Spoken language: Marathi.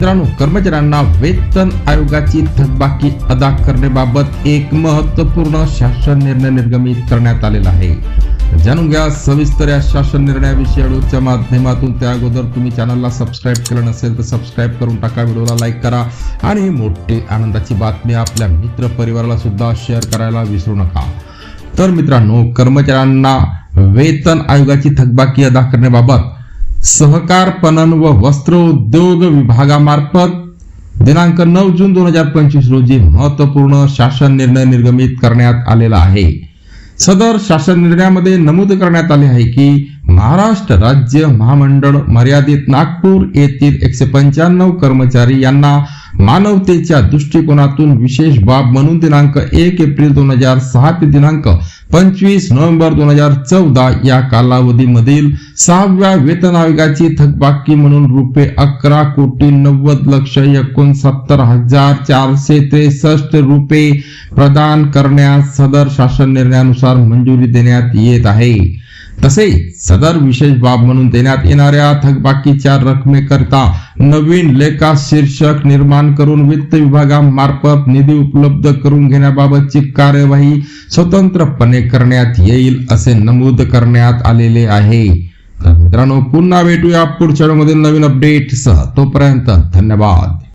मित्रांनो कर्मचाऱ्यांना वेतन आयोगाची थकबाकी अदा करण्याबाबत एक महत्त्वपूर्ण शासन निर्णय निर्गमित करण्यात आलेला आहे. जाणून घ्या सविस्तर या शासन निर्णयाविषयी व्हिडिओच्या माध्यमातून. त्या अगोदर तुम्ही चॅनलला सबस्क्राईब केलं नसेल तर सबस्क्राईब करून टाका व्हिडिओला लाईक करा आणि मोठी आनंदाची बातमी आपल्या मित्र परिवाराला सुद्धा शेअर करायला विसरू नका. तर मित्रांनो कर्मचाऱ्यांना वेतन आयोगाची थकबाकी अदा करण्याबाबत सहकार पणन व वस्त्र उद्योग विभागामार्फत दिनांक नऊ जून दोन हजार पंचवीस रोजी महत्त्वपूर्ण शासन निर्णय निर्गमित करण्यात आलेला आहे. सदर शासन निर्णयामध्ये नमूद करण्यात आले आहे की महाराष्ट्र राज्य महामंडळ मर्यादित नागपूर येथील एकशे पंच्याण्णव कर्मचारी यांना मानवतेच्या दृष्टिकोनातून विशेष बाब म्हणून दिनांक एक एप्रिल दोन हजार सहा ते दिनांक पंचवीस नोव्हेंबर दोन हजार चौदा या कालावधीमधील सहाव्या वेतन आयोगाची थकबाकी म्हणून रुपये अकरा कोटी नव्वद लक्ष एकोणसत्तर हजार चारशे त्रेसष्ट रुपये प्रदान करण्यास सदर शासन निर्णयानुसार मंजुरी देण्यात येत आहे. तसेच सदर विशेष बाब म्हणून देण्यात येणाऱ्या थकबाकीच्या रकमेकरता नवीन लेखा शीर्षक निर्माण करून वित्त विभागामार्फत निधी उपलब्ध करून घेण्याबाबतची कार्यवाही स्वतंत्रपणे करण्यात येईल असे नमूद करण्यात आलेले आहे. तर मित्रांनो पुन्हा भेटूया पुढच्या मध्ये नवीन अपडेट सह. तोपर्यंत धन्यवाद.